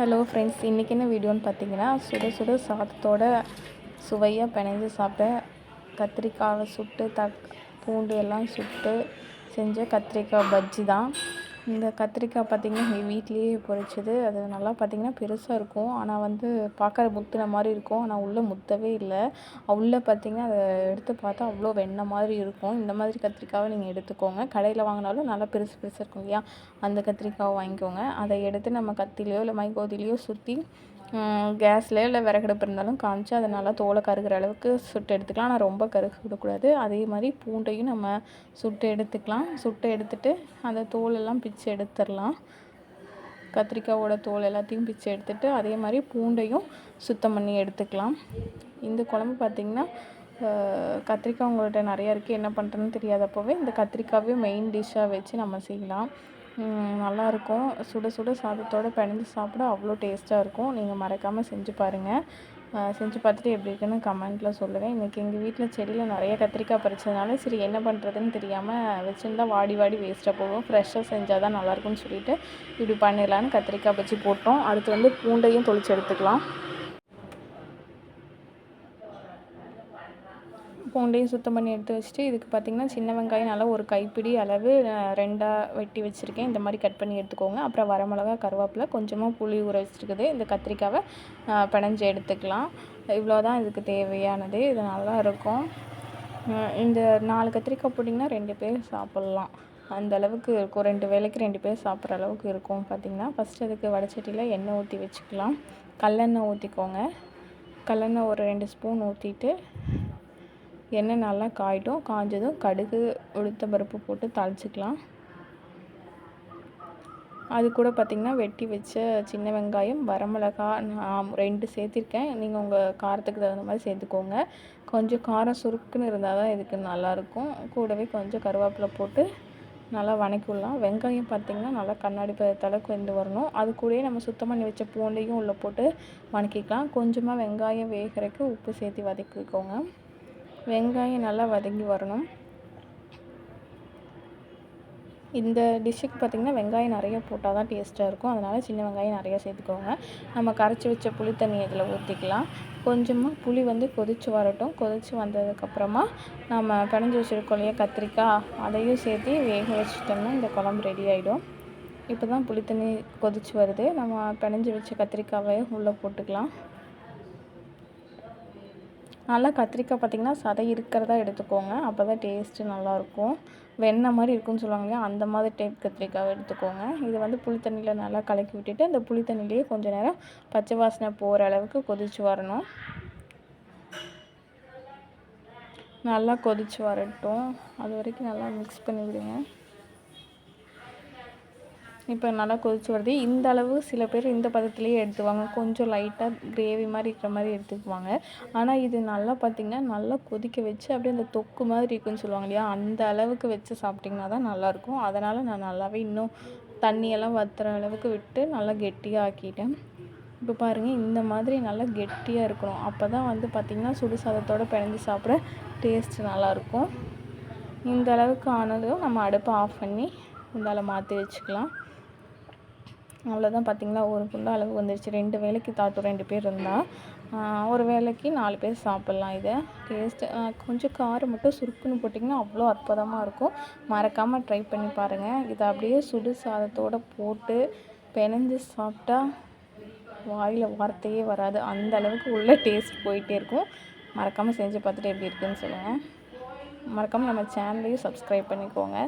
Hello friends இன்றைக்கி என்ன வீடியோன்னு பார்த்தீங்கன்னா சுட சுட சாதத்தோட சுவையாக பிணைஞ்சு சாப்பிட்ட கத்திரிக்காவை சுட்டு தக் பூண்டு எல்லாம் சுட்டு செஞ்ச கத்திரிக்காய் பஜ்ஜி தான். இந்த கத்திரிக்காய் பார்த்திங்கன்னா எங்கள் வீட்லேயே பொரிச்சது. அது நல்லா பார்த்திங்கன்னா பெருசாக இருக்கும். ஆனால் வந்து பார்க்குற முத்துன மாதிரி இருக்கும். ஆனால் உள்ளே முத்தவே இல்லை. உள்ளே பார்த்திங்கன்னா அதை எடுத்து பார்த்தா அவ்வளோ வெண்ணெய் மாதிரி இருக்கும். இந்த மாதிரி கத்திரிக்காவை நீங்கள் எடுத்துக்கோங்க. கடையில் வாங்கினாலும் நல்லா பெருசு பெருசாக இருக்கும் இல்லையா? அந்த கத்திரிக்காவை வாங்கிக்கோங்க. அதை எடுத்து நம்ம கத்திலையோ இல்லை மைகோதிலையோ சுற்றி கேஸ்லேயோ இல்லை விறகடுப்பு இருந்தாலும் காமிச்சு அதை நல்லா தோலை கருகிற அளவுக்கு சுட்டு எடுத்துக்கலாம். ஆனால் ரொம்ப கருக விடக்கூடாது. அதே மாதிரி பூண்டையும் நம்ம சுட்டு எடுத்துக்கலாம். சுட்டு எடுத்துட்டு அந்த தோலெல்லாம் பிச்சு எடுத்துடலாம். கத்திரிக்காவோட தோல் எல்லாத்தையும் பிச்சு எடுத்துட்டு அதே மாதிரி பூண்டையும் சுத்தம் பண்ணி எடுத்துக்கலாம். இந்த குழம்பு பார்த்திங்கன்னா கத்திரிக்காய் உங்கள்கிட்ட நிறையா இருக்குது என்ன பண்ணுறதுன்னு தெரியாதப்போவே இந்த கத்திரிக்காவே மெயின் டிஷ்ஷாக வச்சு நம்ம செய்யலாம். நல்லாயிருக்கும். சுட சுட சாதத்தோடு பிணைஞ்சு சாப்பிட அவ்வளோ டேஸ்ட்டாக இருக்கும். நீங்கள் மறக்காமல் செஞ்சு பாருங்கள் செஞ்சு பார்த்துட்டு எப்படி இருக்குன்னு கமெண்ட்டில் சொல்லுங்கள் இன்றைக்கி எங்கள் வீட்டில் செடியில் நிறைய கத்திரிக்காய் பறிச்சதுனால சரி என்ன பண்ணுறதுன்னு தெரியாமல் வச்சுருந்தா வாடி வாடி வேஸ்ட்டாக போகும். ஃப்ரெஷ்ஷாக செஞ்சால் தான் நல்லாயிருக்கும்னு சொல்லிட்டு இப்படி பண்ணிடலான்னு கத்திரிக்காய் பச்சி போட்டோம். அடுத்து வந்து பூண்டையும் தொளிச்சு எடுத்துக்கலாம். பூண்டையும் சுத்தம் பண்ணி எடுத்து வச்சுட்டு இதுக்கு பார்த்திங்கன்னா சின்ன வெங்காயம் நல்லா ஒரு கைப்பிடி அளவு ரெண்டாக வெட்டி வச்சுருக்கேன். இந்த மாதிரி கட் பண்ணி எடுத்துக்கோங்க. அப்புறம் வரமிளகா கருவேப்பிலை கொஞ்சமாக புளி ஊற வச்சுருக்குது. இந்த கத்திரிக்காவை பிணைஞ்சு எடுத்துக்கலாம். இவ்வளோ தான் இதுக்கு தேவையானது. இது நல்லா இருக்கும். இந்த நாலு கத்திரிக்காய் போட்டிங்கன்னா ரெண்டு பேர் சாப்பிட்லாம். அந்த அளவுக்கு இருக்கும். ரெண்டு வேலைக்கு ரெண்டு பேர் சாப்பிட்ற அளவுக்கு இருக்கும் பார்த்திங்கன்னா ஃபஸ்ட்டு அதுக்கு வடச்சட்டியில் எண்ணெய் ஊற்றி வச்சுக்கலாம். கல்லெண்ணெய் ஊற்றிக்கோங்க கல்லெண்ணெய் ஒரு ரெண்டு ஸ்பூன் ஊற்றிட்டு எண்ணெய் நல்லா காயிட்டும். காஞ்சதும் கடுகு உளுத்த பருப்பு போட்டு தாளிச்சிக்கலாம். அது கூட பார்த்திங்கன்னா வெட்டி வச்ச சின்ன வெங்காயம் வரமிளகா நான் ரெண்டு சேர்த்திருக்கேன். நீங்கள் உங்கள் காரத்துக்கு தகுந்த மாதிரி சேர்த்துக்கோங்க. கொஞ்சம் காரம் சுருக்குன்னு இருந்தால் தான் இதுக்கு நல்லாயிருக்கும். கூடவே கொஞ்சம் கருவேப்பிலை போட்டு நல்லா வணக்கிவிடலாம் வெங்காயம் பார்த்திங்கன்னா நல்லா கண்ணாடி பதத்தளவுக்கு வெந்து வரணும். அது கூடயே நம்ம சுத்தம் பண்ணி வச்ச பூண்டையும் உள்ளே போட்டு வணக்கிக்கலாம். கொஞ்சமாக வெங்காயம் வேகிறதுக்கு உப்பு சேர்த்து வதக்கிக்கோங்க. வெங்காயம் நல்லா வதங்கி வரணும். இந்த டிஷ்ஷுக்கு பார்த்திங்கன்னா வெங்காயம் நிறைய போட்டால் தான் டேஸ்ட்டாக இருக்கும். அதனால் சின்ன வெங்காயம் நிறையா சேர்த்துக்கோங்க. நம்ம கரைச்சி வச்ச புளி தண்ணி இதில் ஊற்றிக்கலாம் கொஞ்சமாக புளி வந்து கொதித்து வரட்டும். கொதித்து வந்ததுக்கப்புறமா நம்ம பிணைஞ்சி வச்சுருக்கோம் இல்லையா கத்திரிக்காய் அதையும் சேர்த்து வேக வச்சுட்டோம்னா இந்த குழம்பு ரெடி ஆகிடும் இப்போ தான் புளி தண்ணி கொதித்து வருது. நம்ம பிணைஞ்சி வச்ச கத்திரிக்காவையும் உள்ளே போட்டுக்கலாம். நல்லா கத்திரிக்காய் பார்த்திங்கன்னா சதை இருக்கிறதா எடுத்துக்கோங்க. அப்போ தான் டேஸ்ட்டு நல்லாயிருக்கும். வெண்ணெய் மாதிரி இருக்குன்னு சொல்லுவாங்க இல்லையா அந்த மாதிரி டைப் கத்திரிக்காவை எடுத்துக்கோங்க. இது வந்து புளி தண்ணியில் நல்லா கலக்கி விட்டுட்டு அந்த புளி தண்ணியிலேயே கொஞ்சம் நேரம் பச்சை வாசனை போகிற அளவுக்கு கொதித்து வரணும். நல்லா கொதித்து வரட்டும். அது வரைக்கும் நல்லா மிக்ஸ் பண்ணி விடுங்க இப்போ நல்லா கொதிச்சு வருது. இந்த அளவு சில பேர் இந்த பதத்துலேயே எடுத்துவாங்க கொஞ்சம் லைட்டாக கிரேவி மாதிரி இருக்கிற மாதிரி எடுத்துக்குவாங்க. ஆனால் இது நல்லா பார்த்திங்கன்னா நல்லா கொதிக்க வச்சு அப்படியே அந்த தொக்கு மாதிரி இருக்குன்னு சொல்லுவாங்க இல்லையா? அந்த அளவுக்கு வச்சு சாப்பிட்டிங்கன்னா தான் நல்லாயிருக்கும். அதனால் நான் நல்லாவே இன்னும் தண்ணியெல்லாம் வத்துற அளவுக்கு விட்டு நல்லா கெட்டியாக ஆக்கிட்டேன் இப்போ பாருங்கள் இந்த மாதிரி நல்லா கெட்டியாக இருக்கணும். அப்போ தான் வந்து பார்த்திங்கன்னா சுடு சாதத்தோடு பிணைஞ்சு சாப்பிட டேஸ்ட் நல்லாயிருக்கும். இந்த அளவுக்கு ஆனதும் நம்ம அடுப்பை ஆஃப் பண்ணி இந்தால மாற்றி வச்சுக்கலாம். அவ்வளோதான் பார்த்திங்களா ஒரு குண்டா அளவு வந்துருச்சு. ரெண்டு வேலைக்கு தாட்டும் ரெண்டு பேர் இருந்தால் ஒரு வேலைக்கு நாலு பேர் சாப்பிட்லாம் இதை. டேஸ்ட்டு கொஞ்சம் காரம் மட்டும் சுருக்குன்னு போட்டிங்கன்னா அவ்வளோ அற்புதமாக இருக்கும். மறக்காமல் ட்ரை பண்ணி பாருங்கள் இதை அப்படியே சுடு சாதத்தோடு போட்டு பெனஞ்சு சாப்பிட்டா வாயில் வார்த்தையே வராது. அந்த அளவுக்கு உள்ள டேஸ்ட் போயிட்டே இருக்கும். மறக்காமல் செஞ்சு பார்த்துட்டு எப்படி இருக்குதுன்னு சொல்லுங்கள் மறக்காமல் நம்ம சேனலையும் சப்ஸ்கிரைப் பண்ணிக்கோங்க.